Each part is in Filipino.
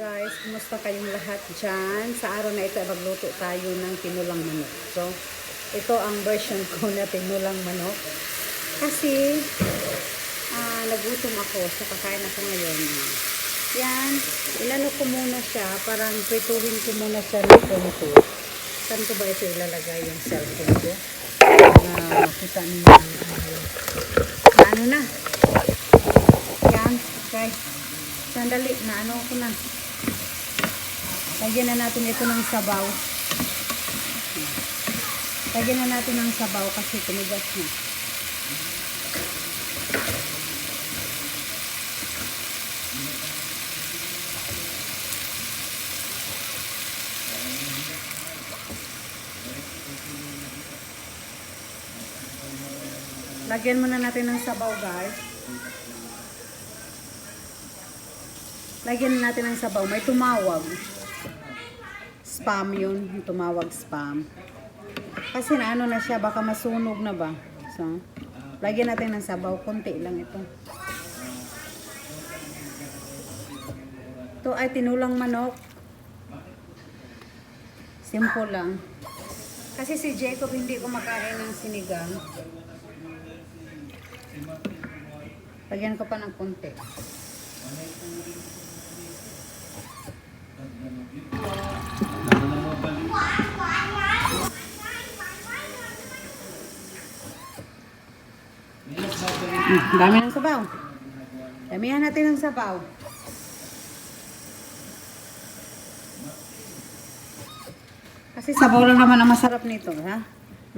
guys, kumusta kayong lahat dyan? Sa araw na ito, ay magluto tayo ng tinulang manok. So, ito ang version ko na tinulang manok. Kasi, ah, nagutom ako. So, kakain ako ngayon. Yan, ilano ko muna siya. Parang prituhin ko muna siya ng konti. Saan ko ba ito ilalagay yung cellphone ko? Na makita niyo. Ano na? Yan, guys. Sandali, na ko na. Lagyan na natin ito ng sabaw. Lagyan na natin ng sabaw kasi tumigas na. Lagyan muna natin ng sabaw, guys. Lagyan natin ng sabaw. May tumawag. Spam yun. Tumawag spam. Kasi na ano na siya, baka masunog na ba? So, lagyan natin ng sabaw. Konti lang ito. Ito ay tinulang manok. Simple lang. Kasi si Jacob hindi kumakain ng sinigang. Lagyan ko pa ng konti. Dami ng sabaw. Damihan natin ng sabaw. Kasi sabaw lang naman ang masarap nito, ha?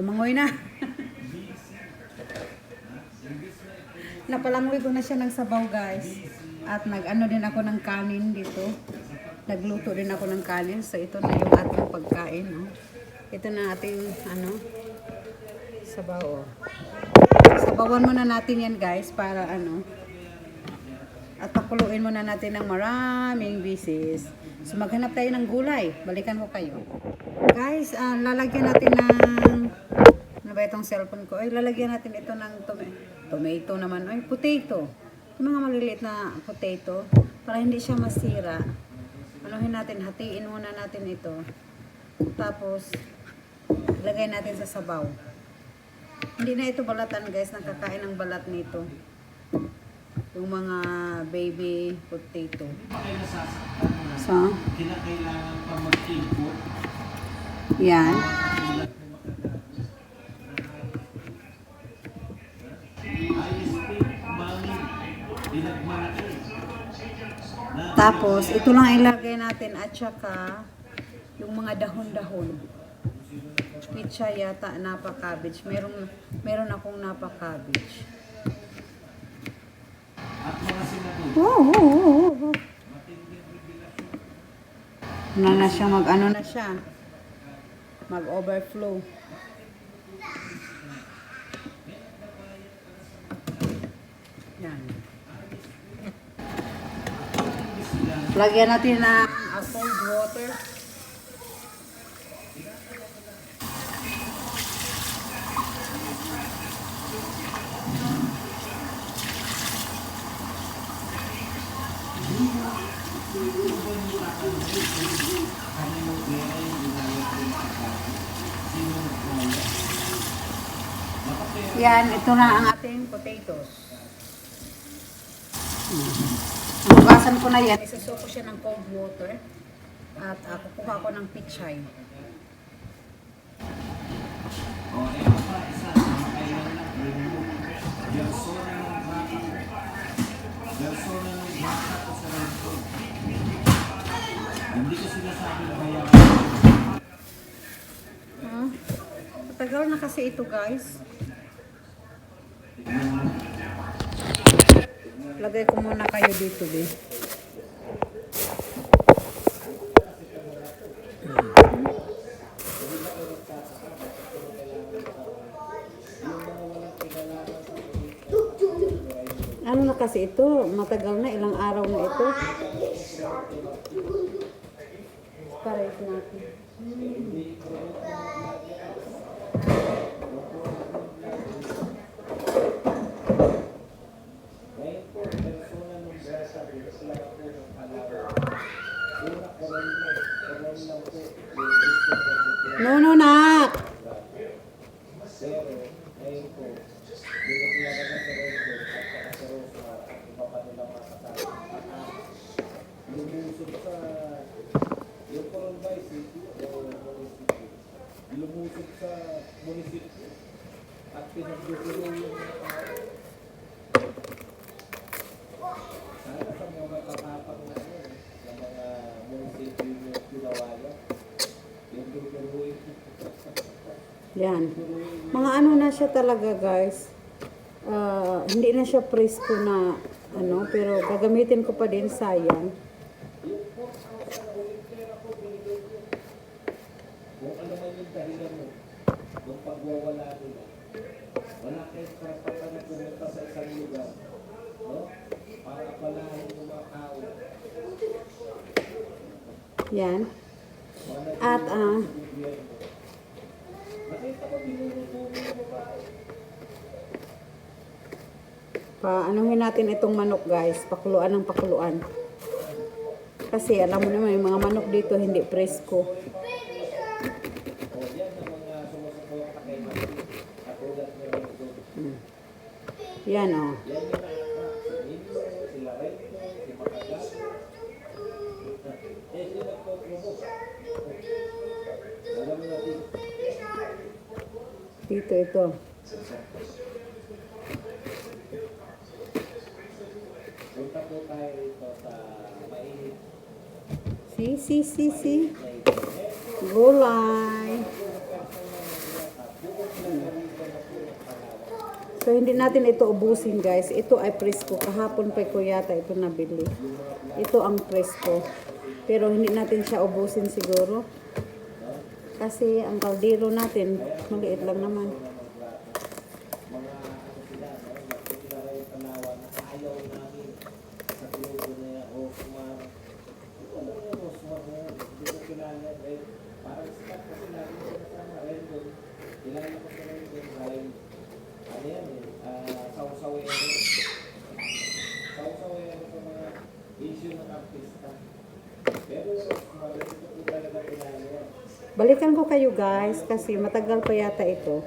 Lumangoy na. Napalangloy ko na siya ng sabaw, guys. At nag-ano din ako ng kanin dito. Nagluto din ako ng kanin. So, ito na yung ating pagkain, no? Ito na ating, ano, sabaw, oh. Sabawan muna natin yan, guys, para, ano, at pakuluin muna natin ng maraming bisis. So, maghanap tayo ng gulay. Balikan ko kayo. Guys, ah, lalagyan natin ng... Ano ba itong cellphone ko? Ay, lalagyan natin ito ng tome- tomato naman. Ay, potato. Yung mga maliliit na potato. Para hindi siya masira. Anuhin natin, hatiin muna natin ito. Tapos, lagay natin sa sabaw. Hindi na ito balatan guys. Nakakain ng balat nito. Yung mga baby potato. So, kinakailangan pa mag-input yan. Tapos, ito lang ilagay natin at saka yung mga dahon-dahon. Pitsa yata, napa cabbage. Meron, meron akong napa cabbage. Oh, oh, oh, oh. Ano na siya, mag ano na siya. Mag overflow. Lagyan natin ng uh, cold water. Yan, ito na ang ating potatoes. Hugasan ko na yan. Isusuko siya ng cold water. At uh, kukuha ko ng pichay. Hindi ko sinasabi na bayaran. Huh? Matagal na kasi ito guys. Lagay ko muna kayo dito, be. Kasi ito? Matagal na, ilang araw na ito. Pares natin. No, no, nak. Lumusog sa yung Coronbay City o munisipyo. Lumusog sa munisipyo yung mga ano, yung. Yung. Yan. Mga ano na siya talaga, guys. Ah, hindi na siya presko na ano, pero gagamitin ko pa din sayang. Kung ano man yung dahilan mo, ng pagwawala nila, wala kayong karapatan na pumunta sa isang lugar, no? Para palahin yung mga tao. Yan. At ah, babae. Paanuhin natin itong manok guys, pakuluan ng pakuluan. Kasi alam mo naman, yung mga manok dito hindi presko. O yan ang mga sumusuporta kay Martin. Katulad ni Renzo. Yan oh. Yan yung nakaka. Si Nino, si Larento, si Makagas. Eh, sila nagpo-promote. Alam mo natin, Dito ito. punta po tayo rito sa mainit Si, si, si, si. Gulay. So hindi natin ito ubusin guys. Ito ay presko. Kahapon pa ko yata ito nabili. Ito ang presko. Pero hindi natin siya ubusin siguro. Kasi ang kaldero natin, maliit lang naman. na sa na na? Parang sikat kasi lagi ko kasama, rin doon. Kilala ko sa rin doon, ano yan eh, ah, saw-sawero. Saw-sawero sa mga issue ng artista. Pero, ko po talaga yan. Balikan ko kayo guys kasi matagal pa yata ito.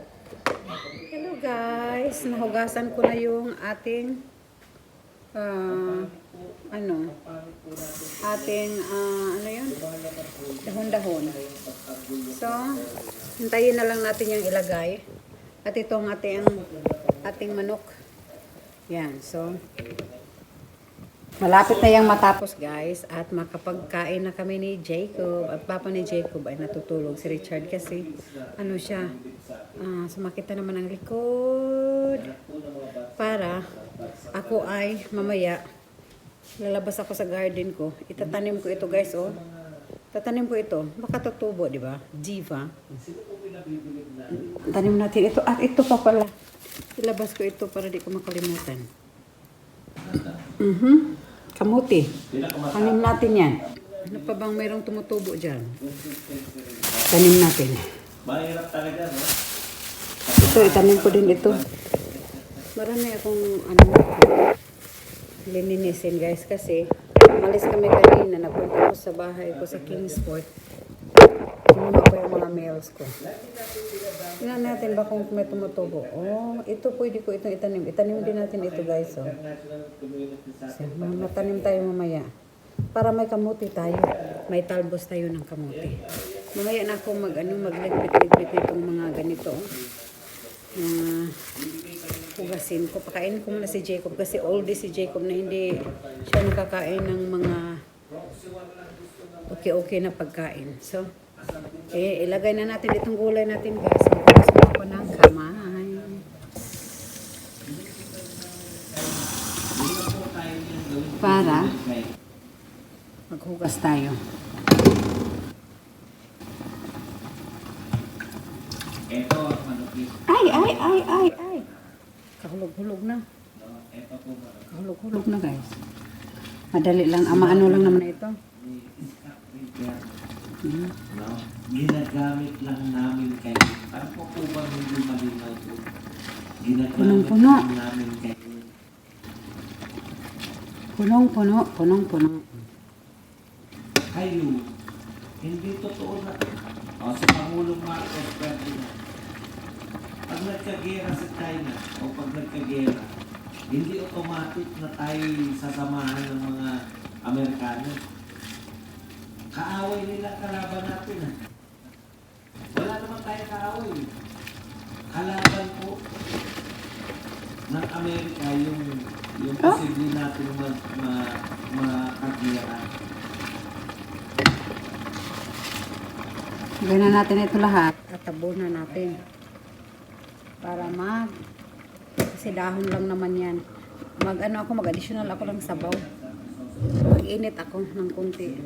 Hello guys, nahugasan ko na yung ating ah, ano ating ah, ano yun dahon-dahon. So, hintayin na lang natin yung ilagay. At ito ang ating ating manok. Yan, so Malapit na yung matapos guys at makapagkain na kami ni Jacob. At papa ni Jacob ay natutulog si Richard kasi ano siya, ah, sumakit na naman ang likod. Para ako ay mamaya lalabas ako sa garden ko. Itatanim ko ito guys oh. Tatanim ko ito. Baka tutubo, di ba? Diva. Tanim natin ito. At ito pa pala. Ilabas ko ito para di ko makalimutan. Mhm. Kamuti. Tanim natin yan. Ano pa bang mayroong tumutubo dyan? Tanim natin. Mahirap talaga, no? Ito, itanim ko din ito. Marami akong ano, lininisin guys kasi umalis kami kanina, nagpunta ko sa bahay ko sa Kingsport. Kinuha ko yung mga mails ko. Tingnan natin ba kung may tumutubo. Oh, ito pwede ko itong itanim. Itanim din natin ito guys. Oh. So, matanim tayo mamaya. Para may kamuti tayo. May talbos tayo ng kamuti. Mamaya na ako mag, ano, magligpit-ligpit nitong mga ganito. Na hugasin ko. Pakainin ko muna si Jacob kasi oldie si Jacob na hindi siya nakakain ng mga okay-okay na pagkain. So, eh, ilagay na natin itong gulay natin guys. Hugas mo ako ng kamay. Para maghugas tayo. Ay, ay, ay, ay, ay. Kahulog-hulog na. Kahulog-hulog na guys. Madali lang. Ama, ano lang naman ito. Hmm. No? Ginagamit lang namin kayo. Ano po po ba hindi malinaw po? Ginagamit Punong-puno. lang namin kayo. Punong-puno, punong-puno. kayo, hindi totoo na. O, si Pangulong Marcos Ferdinand. Pag nagkagera sa China o pag nagkagera, hindi automatic na tayo sasamahan ng mga Amerikano. Kaaway nila ang kalaban natin. ah. Wala naman tayo kaaway. Kalaban po ng Amerika yung yung posible natin mag ma, makagera. Ganyan natin ito lahat. Tatabunan natin. Para mag... Kasi dahon lang naman yan. Mag ano ako, mag-additional ako ng sabaw. Mag-init ako ng kunti.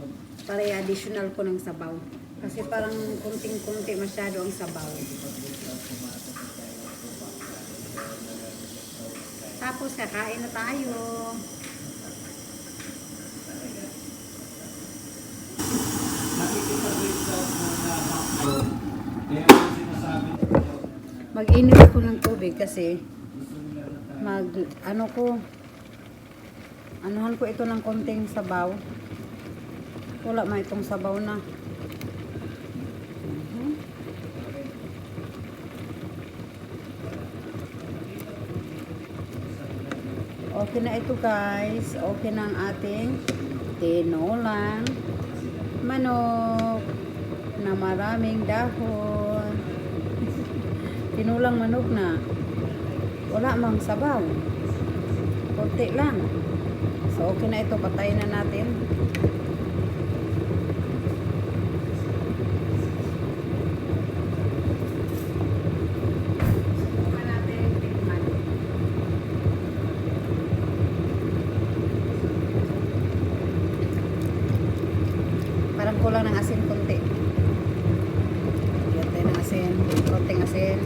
Para i-additional ko ng sabaw. Kasi parang kunting-kunti masyado ang sabaw. Tapos kakain na tayo. Mag-init ako ng tubig kasi mag ano ko anuhan ko ito ng konting sabaw. Wala man itong sabaw na. Okay na ito guys. Okay na ang ating tinolang manok na maraming dahon. Tinulang manok na wala mang sabaw. Kunti lang. So, okay na ito. Patayin na natin. Subukan natin tikman. Parang kulang ng asin kunti. Lagyan tayo ng asin. Konting asin.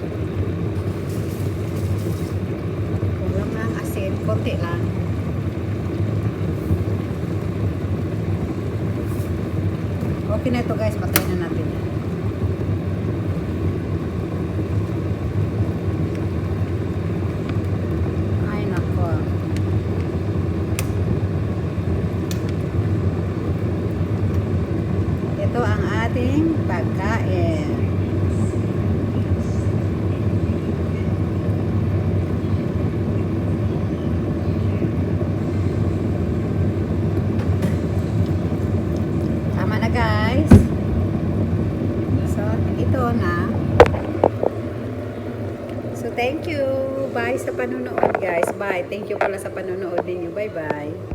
Kulang ng asin. Konti lang. Okay na ito guys. Patayin na natin. Ay nako. Ito ang ating pagkain. Tama na guys. So, ito na. So, thank you. Bye panonood guys. Bye. Thank you pala sa panonood ninyo. Bye-bye.